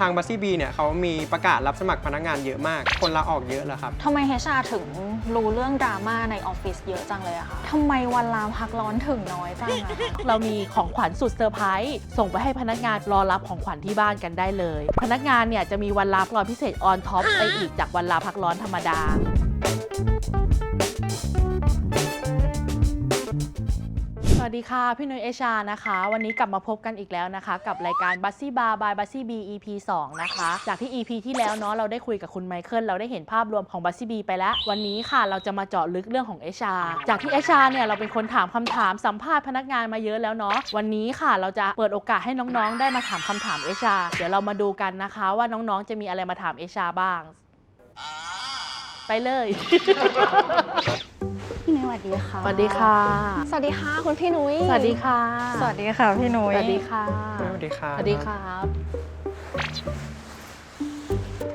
ทางบัสซี่บีเนี่ยเขามีประกาศรับสมัครพนักงานเยอะมาก คนลาออกเยอะแล้วครับ ทำไมเฮชาถึงรู้เรื่องดราม่าในออฟฟิศเยอะจังเลยอะคะทำไมวันลาพักร้อนถึงน้อยจังอะคะ เรามีของขวัญสุดเซอร์ไพรส์ส่งไปให้พนักงานรอรับของขวัญที่บ้านกันได้เลย พนักงานเนี่ยจะมีวันลาพักร้อนพิเศษออนท็อปไปอีกจากวันลาพักร้อนธรรมดา วัสดีค่ะ พี่นุ้ยเอชานะคะ วันนี้กลับมาพบกันอีกแล้วนะคะ กับรายการ b u s ซี่บาร์ by b u s ซี่บี EP 2นะคะ จากที่ EP ที่แล้วเนาะเราได้คุยกับคุณไมเคิลเราได้เห็นภาพรวมของ b u s ซี่บีไปแล้ว วันนี้ค่ะเราจะมาเจาะลึกเรื่องของเอชาจากที่เอชาเนี่ยเราเป็นคนถามคำถามสัมภาษณ์พนักงานมาเยอะแล้วเนาะวันนี้ค่ะเราจะเปิดโอกาสให้น้องๆ ได้มาถามคำถามเอชาเดี๋ยวเรามาดูกันนะคะว่าน้องๆจะมีอะไรมาถามเอชาบ้าง ไปเลย วัสดีค่ะ สวัสดีค่ะ สวัสดีค่ะคุณพี่นุ้ย สวัสดีค่ะ สวัสดีค่ะพี่นุ้ย สวัสดีค่ะ สวัสดีครับสวัสดีครับ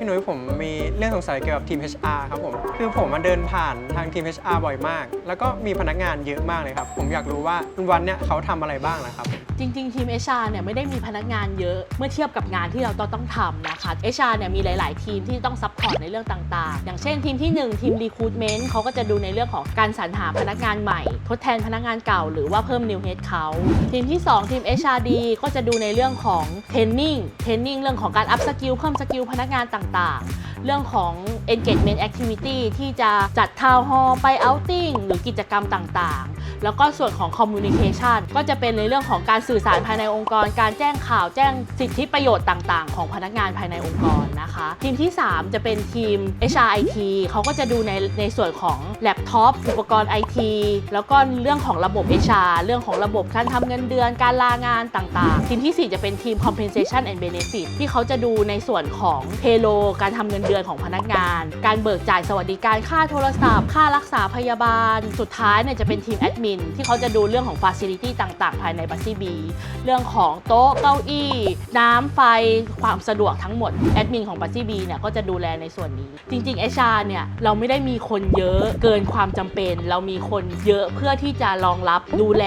พี่หนุ่ยผมมีเรื่องสงสัยเกี่ยวกับทีม HR ครับผม คือผมมาเดินผ่านทางทีม HR บ่อยมาก แล้วก็มีพนักงานเยอะมากเลยครับ ผมอยากรู้ว่าวันเนี้ยเขาทำอะไรบ้างนะครับ จริง ๆ ทีม HR เนี่ยไม่ได้มีพนักงานเยอะ เมื่อเทียบกับงานที่เราต้องทำนะคะ HR เนี่ยมีหลาย ๆ ทีมที่ต้องซัพพอร์ตในเรื่องต่าง ๆ อย่างเช่นทีมที่ 1 ทีม Recruitment เขาก็จะดูในเรื่องของการสรรหาพนักงานใหม่ ทดแทนพนักงานเก่า หรือว่าเพิ่ม new head เขาทีมที่ 2 ทีม HRD ก็จะดูในเรื่องของ training training เรื่องของการ up skill เพิ่มสกิลพนักงานต่างๆ เรื่องของ engagement activity ที่จะจัดทาวน์ฮอลไป outing หรือกิจกรรมต่างๆ แล้วก็ส่วนของ communication ก็จะเป็นในเรื่องของการสื่อสารภายในองค์กร การแจ้งข่าวแจ้งสิทธิประโยชน์ต่างๆ ของพนักงานภายในองค์กรนะคะ ทีมที่ 3 จะเป็นทีม HRIT เขาก็จะดูในในส่วนของแล็ปท็อปอุปกรณ์ IT แล้วก็เรื่องของระบบ HR เรื่องของระบบการทำเงินเดือนการลางานต่างๆ ทีมทีสี่4 จะเป็นทีม compensation and benefit ที่เขาจะดูในส่วนของ payroll การทำเงินเดือนของพนักงาน การเบิกจ่ายสวัสดิการค่าโทรศัพท์ ค่ารักษาพยาบาล สุดท้ายเนี่ยจะเป็นทีมแอดมินที่เขาจะดูเรื่องของ facility ต่างๆ ภายในบัสซี่บีเรื่องของโต๊ะเก้าอี้ น้ำไฟความสะดวกทั้งหมดแอดมินของบัสซี่บีเนี่ยก็จะดูแลในส่วนนี้ จริงๆ HR เนี่ยเราไม่ได้มีคนเยอะเกินความจำเป็น เรามีคนเยอะเพื่อที่จะรองรับดูแล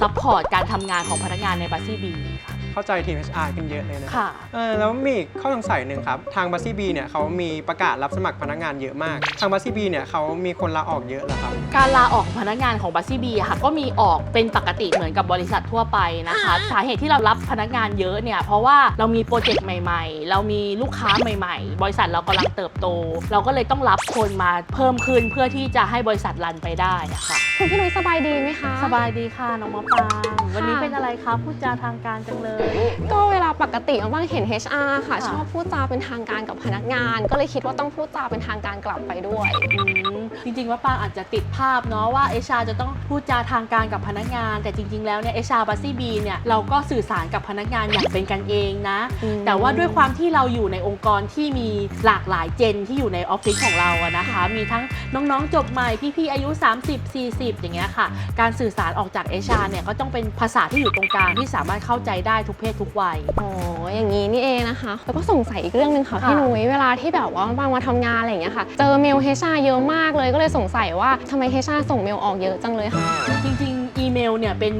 ซัพพอร์ตการทำงานของพนักงานในบัสซี่บีค่ะ เข้าใจทีม HR กันเยอะเลยนะค่ะ เออแล้วมีอีกข้อสงสัยหนึ่งครับ ทางบัสซี่บีเนี่ยเขามีประกาศรับสมัครพนักงานเยอะมาก ทางบัสซี่บีเนี่ยเขามีคนลาออกเยอะแล้วครับ การลาออกของพนักงานของบัสซี่บีค่ะก็มีออกเป็นปกติเหมือนกับบริษัททั่วไปนะคะสาเหตุที่เรารับพนักงานเยอะเนี่ยเพราะว่าเรามีโปรเจกต์ใหม่ ๆ เรามีลูกค้าใหม่ ๆ บริษัทเรากำลังเติบโต เราก็เลยต้องรับคนมาเพิ่มขึ้นเพื่อที่จะให้บริษัทรันไปได้อะค่ะ คุณพี่นุ้ยสบายดีไหมคะ สบายดีค่ะน้องมะปรางวันนี้เป็นอะไรคะพูดจาทางการจังเลยก็เวลาปกติบางเห็น HR ค่ะค่ะ ชอบพูดจาเป็นทางการกับพนักงาน ก็เลยคิดว่าต้องพูดจาเป็นทางการกลับไปด้วยอืมจริงๆว่าปางอาจจะติดภาพเนาะว่าเอชาจะต้องพูดจาทางการกับพนักงาน แต่จริง ๆ แล้วเนี่ยเอชาบัสซี่บีเนี่ยเราก็สื่อสารกับพนักงานอย่างเป็นกันเองนะ อืม แต่ว่าด้วยความที่เราอยู่ในองค์กรที่มีหลากหลายเจนที่อยู่ในออฟฟิศของเราอะนะคะ มีทั้งน้องๆจบใหม่พี่ๆอายุ 30 40 อย่างเงี้ยค่ะ การสื่อสารออกจากเอชาเนี่ยก็ต้องเป็นภาษาที่อยู่ตรงกลางที่สามารถเข้าใจได้ทุกเพศทุกวัย อ๋อ อย่างนี้นี่เองนะคะ แล้วก็สงสัยอีกเรื่องหนึ่งค่ะค่ะพี่นุ้ย เวลาที่แบบว่าบางมาทำงานอะไรอย่างเงี้ยค่ะ เจอเมล HR เยอะมากเลย ก็เลยสงสัยว่าทำไม HR ส่งเมลออกเยอะจังเลยค่ะ จริงๆ อีเมลเนี่ยเป็น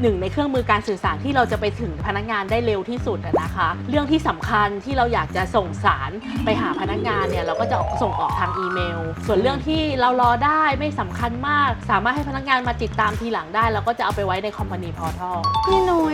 หนึ่งในเครื่องมือการสื่อสารที่เราจะไปถึงพนักงานได้เร็วที่สุดอะนะคะ เรื่องที่สำคัญที่เราอยากจะส่งสารไปหาพนักงานเนี่ยเราก็จะส่งออกทางอีเมล ส่วนเรื่องที่เรารอได้ไม่สำคัญมาก สามารถให้พนักงานมาติดตามทีหลังได้ เราก็จะเอาไปไว้ในคอมพานีพอร์ทัล พี่นุ้ย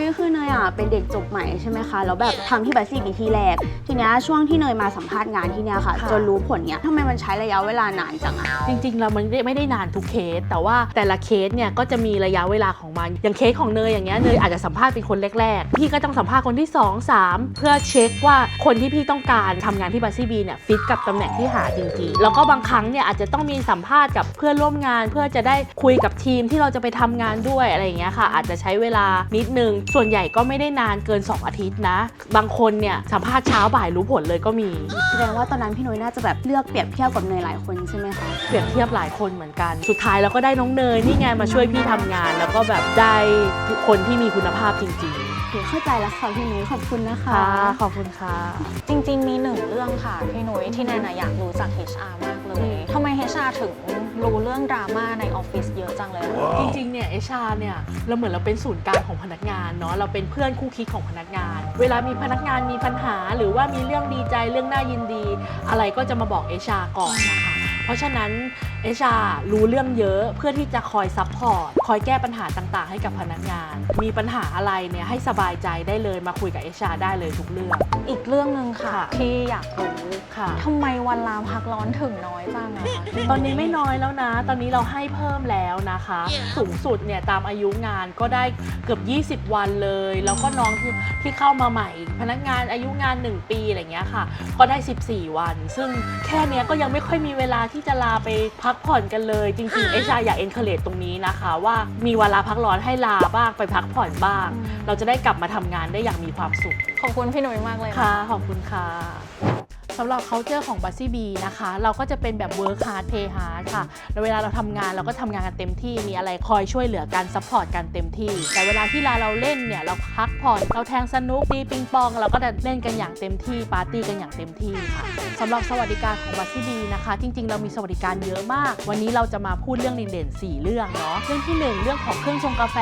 คือเนยอะ เป็นเด็กจบใหม่ใช่ไหมคะแล้วแบบทำที่บัสซี่ปีที่แรก ทีเนี้ยช่วงที่เนยมาสัมภาษณ์งานที่เนี้ยค่ะ ค่ะ จนรู้ผลเนี้ยทำไมมันใช้ระยะเวลานานจังอะ จริงๆเรามันไม่ได้นานทุกเคส แต่ว่าแต่ละเคสเนี่ยก็จะมีระยะเวลาของมัน อย่างเคสของเนยอย่างเงี้ยเนยอาจจะสัมภาษณ์เป็นคนแรกๆ พี่ก็ต้องสัมภาษณ์คนที่ 2 3 เพื่อเช็คว่าคนที่พี่ต้องการทำงานที่บัสซี่บีเนี่ยฟิตกับตำแหน่งที่หาจริงๆ แล้วก็บางครั้งเนี่ยอาจจะต้องมีสัมภาษณ์กับเพื่อนร่วมงาน เพื่อจะได้คุยกับทีมที่เราจะไปทำงานด้วยอะไรอย่างเงี้ยค่ะ อาจจะใช้เวลานิดนึงส่วนใหญ่ก็ไม่ได้นานเกิน 2 อาทิตย์นะ บางคนเนี่ยสัมภาษณ์เช้าบ่ายรู้ผลเลยก็มี แสดงว่าตอนนั้นพี่นุ้ยน่าจะแบบเลือกเปรียบเทียบกับเนยหลายคนใช่ไหมคะ เปรียบเทียบหลายคนเหมือนกัน สุดท้ายเราก็ได้น้องเนยนี่ไงมาช่วยพี่ทำงาน แล้วก็แบบได้คนที่มีคุณภาพจริงเคเข้าใจแล้วค่ะพี่นุ้ยขอบคุณนะคะ ค่ะ ขอบคุณค่ะ จริงๆ มีหนึ่งเรื่องค่ะ พี่นุ้ยที่แนนอะอยากรู้จาก HR มากเลยทำไม HR ถึงรู้เรื่องดราม่าในออฟฟิศเยอะจังเลยอะคะจริงๆ เนี่ยเอชาเนี่ย เราเหมือนเราเป็นศูนย์กลางของพนักงานเนาะ เราเป็นเพื่อนื่อนคู่คิดของพนักงาน เวลามีพนักงานมีปัญหา หรือว่ามีเรื่องดีใจเรื่องน่ายินดี อะไรก็จะมาบอกเอชาก่อนนะคะ เพราะฉะนั้นเอชารู้เรื่องเยอะเพื่อที่จะคอยซัพพอร์ตคอยแก้ปัญหาต่างๆ ให้กับพนักงาน มีปัญหาอะไรเนี่ยให้สบายใจได้เลยมาคุยกับเอชาได้เลยทุกเรื่อง อีกเรื่องหนึ่งค่ะ ค่ะที่อยากรู้ค่ะ ทำไมวันลาพักร้อนถึงน้อยจังอะคะตอนนี้ไม่น้อยแล้วนะ ตอนนี้เราให้เพิ่มแล้วนะคะ สูงสุดเนี่ยตามอายุงานก็ได้เกือบ 20 วันเลย แล้วก็น้องที่ที่เข้ามาใหม่ พนักงานอายุงาน 1 ปีอะไรเงี้ยค่ะ ก็ได้ 14 วัน ซึ่งแค่เนี้ยก็ยังไม่ค่อยมีเวลาที่จะลาไปพักผ่อนกันเลย จริงๆเอชาอยากเอ็นเคอร์เรตรงนี้นะคะ ว่ามีเวลาพักร้อนให้ลาบ้างไปพักผ่อนบ้าง เราจะได้กลับมาทำงานได้อย่างมีความสุข ขอบคุณพี่นุ้ยมากเลยค่ะ ขอบคุณค่ะสำหรับ culture ของ b u s ซี่บีนะคะ เราก็จะเป็นแบบ work hard play hard ค่ะแล้วเวลาเราทำงานเราก็ทำงานกันเต็มที่ มีอะไรคอยช่วยเหลือกัน support กันเต็มที่ แต่เวลาที่เราเล่นเนี่ย เราพักผ่อน เราแทงสนุกตีปิงปอง เราก็จะเล่นกันอย่างเต็มที่ ปาร์ตี้กันอย่างเต็มที่ค่ะสำหรับสวัสดิการของ b u s ซี่บีนะคะ จริงๆ เรามีสวัสดิการเยอะมาก วันนี้เราจะมาพูดเรื่องเด่นๆ4เรื่องเนาะ เรื่องที่หนึ่งเรื่องของเครื่องชงกาแฟ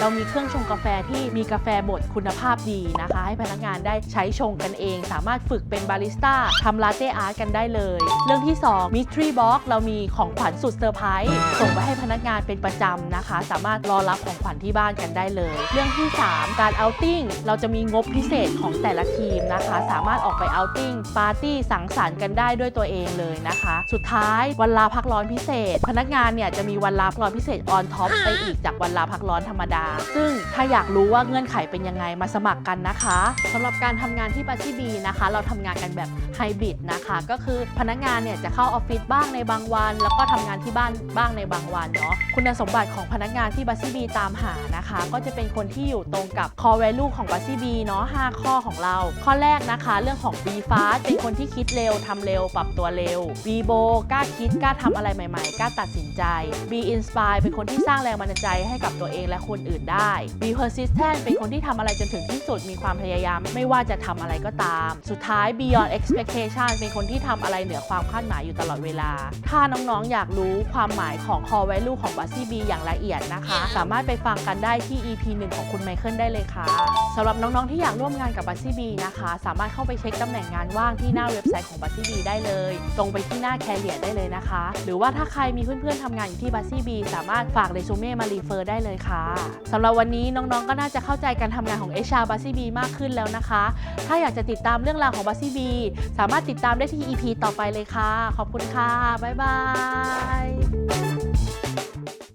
เรามีเครื่องชงกาแฟที่มีกาแฟบดคุณภาพดีนะคะ ให้พนักงานได้ใช้ชงกันเอง สามารถฝึกเป็นบาริสต้าทำลาเต้อาร์ตกันได้เลย เรื่องที่2 Mystery Box เรามีของขวัญสุดเซอร์ไพรส์ส่งไปให้พนักงานเป็นประจำนะคะ สามารถรอรับของขวัญที่บ้านกันได้เลย เรื่องที่ 3 การเอาติ้งเราจะมีงบพิเศษของแต่ละทีมนะคะ สามารถออกไปเอาติ้งปาร์ตี้สังสรรค์กันได้ด้วยตัวเองเลยนะคะ สุดท้ายวันลาพักร้อนพิเศษ พนักงานเนี่ยจะมีวันลาพักร้อนพิเศษออนท็อปไปอีกจากวันลาพักร้อนธรรมดา ซึ่งถ้าอยากรู้ว่าเงื่อนไขเป็นยังไงมาสมัครกันนะคะสำหรับการทำงานที่บัชชี่บีนะคะ เราทำงานกันแบบไฮบริดนะคะก็คือพนักงานเนี่ยจะเข้าออฟฟิศบ้างในบางวัน แล้วก็ทำงานที่บ้านบ้างในบางวันเนาะคุณสมบัติของพนักงานที่บัชชี่บีตามหานะคะ ก็จะเป็นคนที่อยู่ตรงกับ core value ของบัชชี่บีเนาะ5ข้อของเรา ข้อแรกนะคะเรื่องของ B fast เป็นคนที่คิดเร็วทำเร็ว ปรับตัวเร็ว B b o กล้าคิดกล้าทำอะไรใหม่ๆกล้าตัดสินใจ B inspire เป็นคนที่สร้างแรงบันดาลใจให้กับตัวเองและคนอื่นได้ B persistent เป็นคนที่ทำอะไรจนถึงที่สุดมีความพยายาม ไม่ว่าจะทำอะไรก็ตาม สุดท้าย beyond expect เป็นคนที่ทำอะไรเหนือความคาดหมายอยู่ตลอดเวลา ถ้าน้องๆ อยากรู้ความหมายของ core value ของ b u s ซี่ B อย่างละเอียดนะคะ สามารถไปฟังกันได้ที่ EP 1 ของคุณไมเคิลได้เลยค่ะสำหรับน้องๆ ที่อยากร่วมงานกับ b u s ซี่ B นะคะ สามารถเข้าไปเช็คตำแหน่งงานว่างที่หน้าเว็บไซต์ของ b u s ซี่ B ได้เลย ตรงไปที่หน้าแคเรียได้เลยนะคะ หรือว่าถ้าใครมีเพื่อนๆทำงานอยู่ที่ b u s ซี่ B สามารถฝากเรซูเม่มารีเฟอร์ได้เลยค่ะสำหรับวันนี้น้องๆ ก็น่าจะเข้าใจการทำงานของ HR b u s ซี่ B มากขึ้นแล้วนะคะ ถ้าอยากจะติดตามเรื่องราวของ b u s ซี่ B สามารถติดตามได้ที่ EP ต่อไปเลยค่ะ ขอบคุณค่ะ บ๊ายบาย